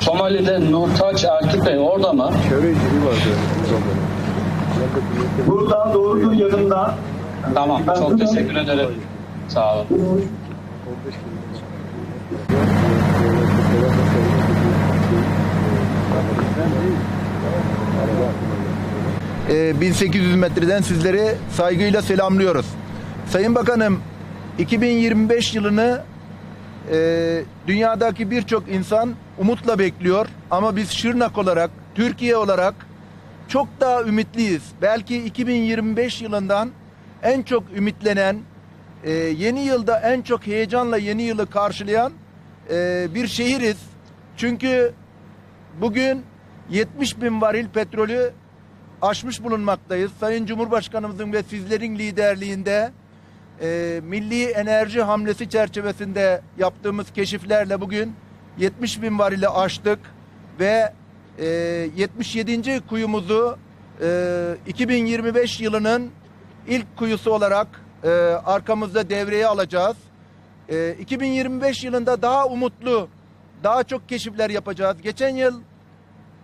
Somali'de Nurtaç Erkik Bey orada mı? Buradan doğrudur yanımda. Tamam. Çok teşekkür ederim. Sağ olun. 15 kilometre. Ee, 1800 metreden sizleri saygıyla selamlıyoruz. Sayın Bakanım, 2025 yılını e, dünyadaki birçok insan umutla bekliyor. Ama biz Şırnak olarak, Türkiye olarak çok daha ümitliyiz. Belki 2025 yılından en çok ümitlenen, e, yeni yılda en çok heyecanla yeni yılı karşılayan e, bir şehiriz. Çünkü bugün 70 bin varil petrolü aşmış bulunmaktayız. Sayın Cumhurbaşkanımızın ve sizlerin liderliğinde e, milli enerji hamlesi çerçevesinde yaptığımız keşiflerle bugün 70 bin varili aştık ve e, 77. kuyumuzu e, 2025 yılının ilk kuyusu olarak e, arkamızda devreye alacağız. E, 2025 yılında daha umutlu, daha çok keşifler yapacağız. Geçen yıl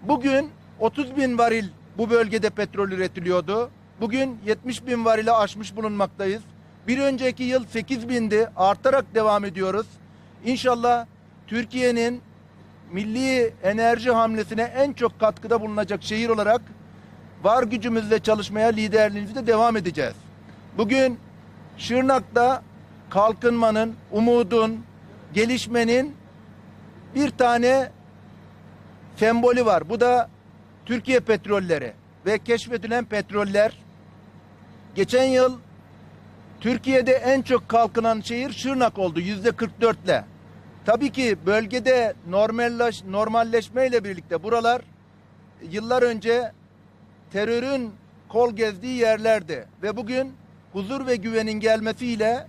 Bugün 30 bin varil bu bölgede petrol üretiliyordu. Bugün 70 bin varile aşmış bulunmaktayız. Bir önceki yıl 8 bindi. Artarak devam ediyoruz. İnşallah Türkiye'nin milli enerji hamlesine en çok katkıda bulunacak şehir olarak var gücümüzle çalışmaya liderliğimizde devam edeceğiz. Bugün Şırnak'ta kalkınmanın, umudun, gelişmenin bir tane sembolü var. Bu da Türkiye petrolleri ve keşfedilen petroller. Geçen yıl Türkiye'de en çok kalkınan şehir Şırnak oldu yüzde 44 ile. Tabii ki bölgede normalleş, normalleşmeyle birlikte buralar yıllar önce terörün kol gezdiği yerlerdi ve bugün huzur ve güvenin gelmesiyle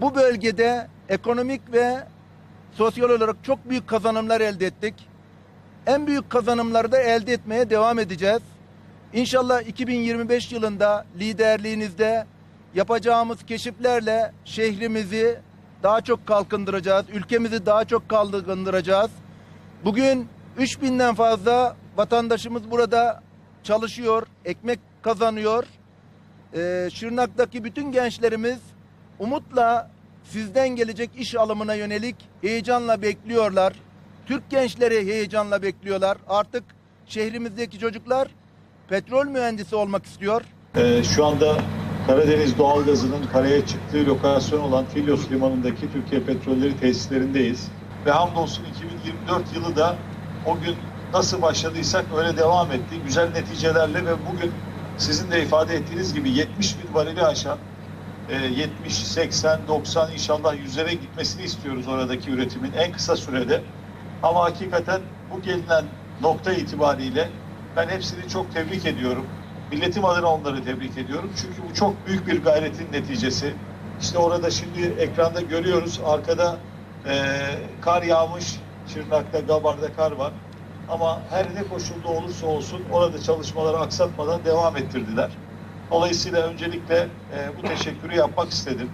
bu bölgede ekonomik ve sosyal olarak çok büyük kazanımlar elde ettik. En büyük kazanımları da elde etmeye devam edeceğiz. İnşallah 2025 yılında liderliğinizde yapacağımız keşiflerle şehrimizi daha çok kalkındıracağız. Ülkemizi daha çok kalkındıracağız. Bugün 3000'den fazla vatandaşımız burada çalışıyor, ekmek kazanıyor. Ee, Şırnak'taki bütün gençlerimiz umutla sizden gelecek iş alımına yönelik heyecanla bekliyorlar. Türk gençleri heyecanla bekliyorlar. Artık şehrimizdeki çocuklar petrol mühendisi olmak istiyor. Ee, şu anda Karadeniz doğalgazının karaya çıktığı lokasyon olan Filyos Limanı'ndaki Türkiye Petrolleri tesislerindeyiz. Ve hamdolsun 2024 yılı da o gün nasıl başladıysak öyle devam etti. Güzel neticelerle ve bugün sizin de ifade ettiğiniz gibi 70 bin varili aşan 70, 80, 90 inşallah yüzlere gitmesini istiyoruz oradaki üretimin en kısa sürede. Ama hakikaten bu gelinen nokta itibariyle ben hepsini çok tebrik ediyorum. Milletim adına onları tebrik ediyorum. Çünkü bu çok büyük bir gayretin neticesi. İşte orada şimdi ekranda görüyoruz arkada e, kar yağmış. Şırnak'ta, Gabar'da kar var. Ama her ne koşulda olursa olsun orada çalışmaları aksatmadan devam ettirdiler. Dolayısıyla öncelikle e, bu teşekkürü yapmak istedim.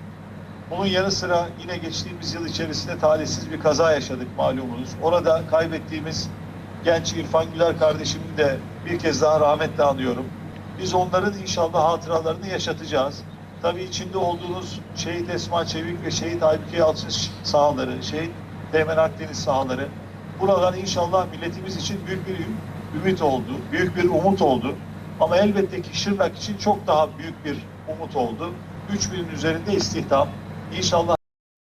Bunun yanı sıra yine geçtiğimiz yıl içerisinde talihsiz bir kaza yaşadık malumunuz. Orada kaybettiğimiz genç İrfan Güler kardeşimi de bir kez daha rahmetle anıyorum. Biz onların inşallah hatıralarını yaşatacağız. Tabii içinde olduğunuz Şehit Esma Çevik ve Şehit Aybüke Yalçın sahaları, Şehit Teğmen Akdeniz sahaları. Buralar inşallah milletimiz için büyük bir üm- ümit oldu, büyük bir umut oldu. Ama elbette ki Şırnak için çok daha büyük bir umut oldu. 3000'in üzerinde istihdam. İnşallah